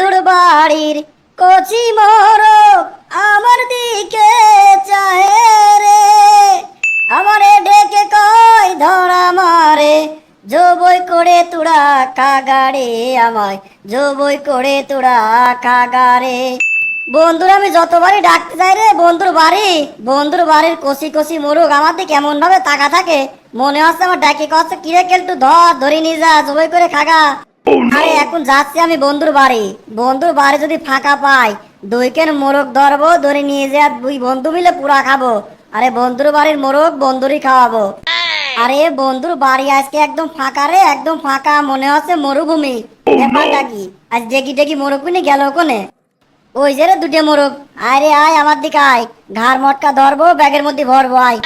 বন্ধুর বাড়ির কচি মোরগ আমার দিকে চাহে রে। আমারে ডেকে কয়, ধরা মারে, জবই করে তোরা কাগারে আমায়, জবই করে তোরা কাগারে। বন্ধুর, আমি যতবারই ডাকতে যাই রে, বন্ধুর বাড়ি, বন্ধুর বাড়ির কষি কষি মোরগ আমার দিকে এমন ভাবে তাকা থাকে, মনে হচ্ছে আমার ডাকে কচ্ছে, কিরে কেলটু, ধর ধরে নিয়ে যা, জবই করে খাগা। আরে এখন যাচ্ছি আমি বন্ধুর বাড়ি। বন্ধুর বাড়ি যদি ফাঁকা পাই দুই কেন মোরগ ধরবো ধরে নিয়ে যা দুই বন্ধু মিলে পুরা খাব। আরে বন্ধুর বাড়ির মোরগ বন্ধুরই খাওয়াবো। আরে বন্ধুর বাড়ি আজকে একদম ফাঁকা রে একদম ফাঁকা মনে হচ্ছে মরুভূমি। ব্যাপারটা কি? আজ ডেকি ডেকি মোরগ পিনে গেল কোনে? ওই যে রে দুটো মোরগ। আরে আয় আমার দিকে আয়। ঘাড় মটকা ধরবো ব্যাগের মধ্যে ভরবো আয়।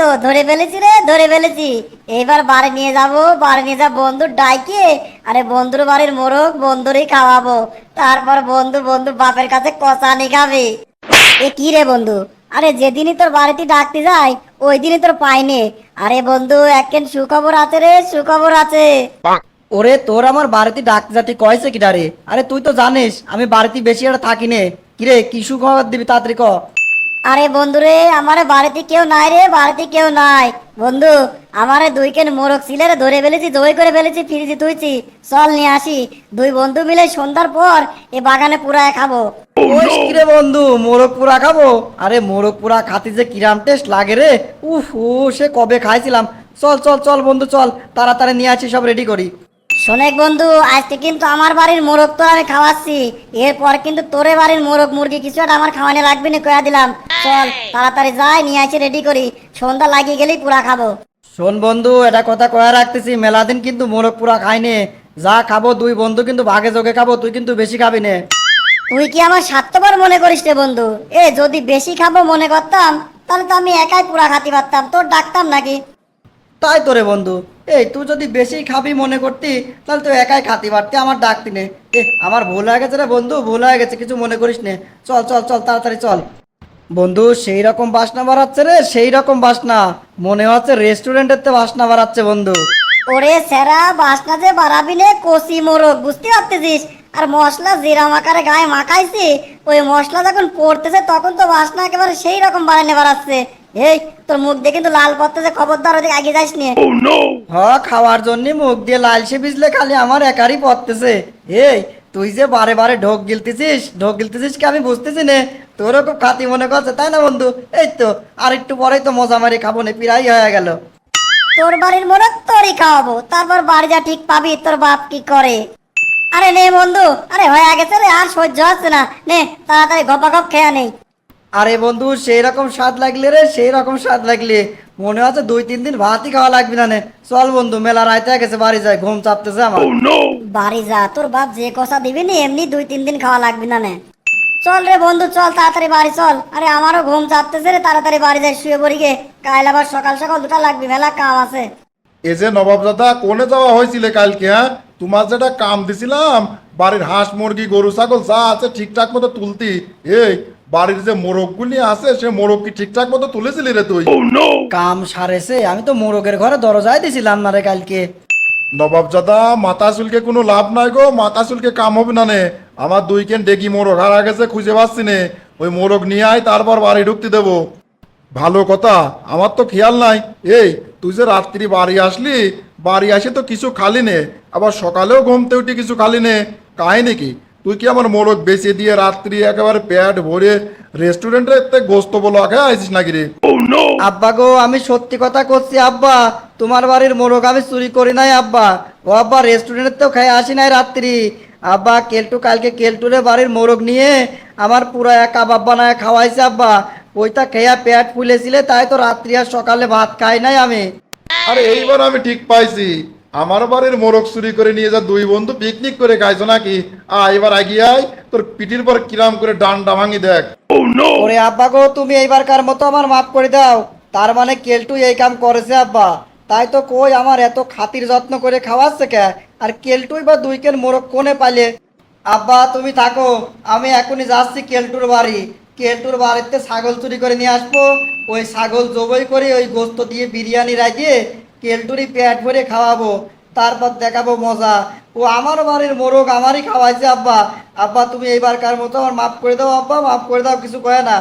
তো ধরে ফেলেছি রে, ধরে ফেলেছি। এবার বাড়ি নিয়ে যাব, বাড়ি নিয়ে যাব বন্ধুর ডাইকে, আরে বন্ধুর বাড়ির মোরগ, বন্ধুরই খাওয়াবো। তারপর বন্ধু বন্ধু বাপের কাছে কষানি খাবে। এ কি রে বন্ধু? আরে যেদিনই তোর বাড়িতে ডাকতে যাই ওই দিনই তোর পাইনি আরে বন্ধু একদিন সুখবর আছে রে, সুখবর আছে। ওরে, তোর আমার বাড়িতে ডাকতে যাতে কয়েছে কিটা রে? আরে তুই তো জানিস, আমি বাড়িতে বেশি একটা থাকি নে। কিরে, কি সুখবর দিবি তাড়াতাড়ি ক? আরে বন্ধু রে আমার বাড়িতে কেউ নাই রে বাড়িতে কেউ নাই। বন্ধু আমারে দুই কেন মোরগ ছিলে ধরে ফেলেছি দই করে ফেলেছি ফ্রিজে তুইছি চল নিয়ে আসি। দুই বন্ধু মিলে সন্ধ্যার পর এ বাগানে পুরায় খাব। ওইস কিরে বন্ধু মোরগ পুরা খাব? আরে মোরগ পুরা খাতি যে কিরাম টেস্ট লাগে রে। উফ ও সে কবে খাইছিলাম। চল চল চল বন্ধু চল। তাড়াতাড়ি নিয়ে আসি সব রেডি করি। শোনেক বন্ধু আজকে কিন্তু আমার বাড়ির মোরগ তো আমি খাওয়াচ্ছি। এরপর কিন্তু তোরে বাড়ির মোরগ মুরগি কিছু একটা আমার খাওয়ানো লাগবে না কয়া দিলাম। চল তাড়াতাড়ি যাই নিয়ে আসি রেডি করি। সন্ধ্যা লাগিয়ে গেলেই পুরা খাব। শোন বন্ধু এটা কথা কয়া রাখতেছি মেলা দিন কিন্তু মোরগ পুরা খাইনে। যা খাব দুই বন্ধু কিন্তু ভাগে যোগে খাব তুই কিন্তু বেশি খাবি নে। তুই কি আমার স্বার্থপর মনে করিস রে বন্ধু? এ যদি বেশি খাব মনে করতাম তাহলে তো আমি একাই পুরা খাতে পারতাম। তোর ডাকতাম নাকি? তাই তো রে বন্ধু। এই, তুই যদি বেশি খাবি মনে করতি, তাহলে তুই একাই খাতি পারতি, আমার ডাকতি নে। আমার ভুল হয়ে গেছে রে বন্ধু, ভুল হয়ে গেছে, কিছু মনে করিস নে। চল চল চল, তাড়াতাড়ি চল। বন্ধু, সেই রকম বাসনা বাড়াচ্ছে রে, সেই রকম বাসনা। মনে হচ্ছে রেস্টুরেন্টের তো বাসনা বাড়াচ্ছে বন্ধু। ওরে সেরা, বাসনা যে বাড়াবি নে, কষি মোরগ, বুঝতে পারতেছিস? আর মশলা জিরা মাকারে গায়ে মাখাইছি, ওই মশলা যখন পড়তেছে, তখন তো বাসনা একেবারে সেই রকম বাড়ানে বাড়াচ্ছে। এই তোর মুখ দিয়ে কিন্তু লাল পড়তেছে খবরদার ওদিকে আগে যাস নিয়ে হ খাওয়ার জন্য মুখ দিয়ে লালসে ভিজলে খালি আমার একারই পড়তেছে। এই তুই যে বারে বারে ঢোক গিলতেছিস ঢোক গিলতেছিস কি আমি বুঝতেছি নে? তোরও খুব খাতি মনে করছে তাই না বন্ধু? এই তো আর একটু পরেই তো মজা মারি খাব নে পিরাই হয়ে গেল। তোর বাড়ির মোরগ তোরই খাওয়াবো তারপর বাড়ি যা ঠিক পাবি তোর বাপ কি করে? আরে নে বন্ধু আরে হয়ে গেছে রে আর সহ্য হচ্ছে না। নে তাড়াতাড়ি গপা গপ খেয়া নেই আরে বন্ধু সেই রকম স্বাদ লাগলে রে সেই রকম স্বাদ লাগলে। মনে হচ্ছে দুই তিন দিন ভাতই খাওয়া লাগবে না নে। চল বন্ধু মেলা রাইতে গেছে বাড়ি যায় ঘুম চাপতেছে আমার। বাড়ি যা তোর বাপ যে কষা দিবি নি এমনি দুই তিন দিন খাওয়া লাগবে না নে। চল রে বন্ধু চল তাড়াতাড়ি বাড়ি চল। আরে আমারও ঘুম চাপতেছে রে তাড়াতাড়ি বাড়ি যাই শুয়ে পড়ি গে। কাল আবার সকাল সকাল দুটা লাগবে মেলা কাম আছে। এ যে নবাবজাদা কোনে যাওয়া হয়েছিল কালকে হ্যাঁ? তোমার যেটা কাম দিছিলাম বাড়ির হাঁস মুরগি গরু ছাগল যা আছে ঠিকঠাক মতো তুলতি। এই বাড়ির যে মোরগগুলি আছে সে মোরগ কি ঠিকঠাক মতো তুলেছিলি রে তুই? কাম সারেছে আমি তো মোরগের ঘরে দরজায় দিছিলাম না রে কালকে। নবাবজাদা মাথা চুলকে কোনো লাভ নাই গো মাথা চুলকে কাম হবে না নে। আমার দুই কেন ডেকি মোরগ হারা গেছে খুঁজে পাচ্ছি নে। ওই মোরগ নিয়ে আয় তারপর বাড়ি ঢুকতে দেবো। ভালো কথা আমার তো খেয়াল নাই। এই তুই যে রাত্রি বাড়ি আসলি বাড়ি আসে তো কিছু খালি নে আবার সকালেও ঘুমতে উঠে কিছু খালি নে কাহিনী নাকি? তুই কি আমার মোরগ বেঁচে দিয়ে রাত্রি একেবারে পেট ভরে রেস্টুরেন্টে গোস্ত বলো খেয়ে আইসিস নাকি রে? আব্বা গো আমি সত্যি কথা করছি আব্বা। তোমার বাড়ির মোরগ আমি চুরি করি নাই আব্বা। ও আব্বা রেস্টুরেন্টের তো খেয়ে আসি নাই রাত্রি। আব্বা কেলটু কালকে কেলটুরে বাড়ির মোরগ নিয়ে আমার পুরো এক কাবাব বানায় খাওয়াইছে আব্বা। ওইটা খেয়া পেট ফুলেছিলে তাই তো রাত্রি আর সকালে ভাত খাই নাই আমি। আরে এইবার আমি ঠিক পাইছি। আমার বাড়ির মোরগ চুরি করে নিয়ে যা দুই বন্ধু পিকনিক করে খাইছো নাকি? আ এবার আগিয়ে আয় তোর পিঠির পর কিরাম করে ডান্ডা ভাঙি দেখ। ওরে আব্বা গো তুমি এইবারকার মতো আমার মাফ করে দাও? তার মানে কেলটু এই কাম করেছে আব্বা। তাই তো কই আমার এত খাতির যত্ন করে খাওয়াচ্ছে কে? আর কেলটুই বা দুই কেন মোরগ কোনে পাইলে? আব্বা তুমি থাকো আমি এখনই যাচ্ছি কেলটুর বাড়ি। কেলটুর বাড়িতে ছাগল চুরি করে নিয়ে আসব। ওই ছাগল জবই করে ওই গোস্ত দিয়ে বিরিয়ানি রাখিয়ে কেলটুরি পেট ভরে খাওয়াবো। তারপর দেখাবো মজা। ও আমার বাড়ির মোরগ আমারই খাওয়াইছে, আব্বা। আব্বা, তুমি এইবার কার মতো আমার মাফ করে দাও, আব্বা। মাফ করে দাও, কিছু কয় না।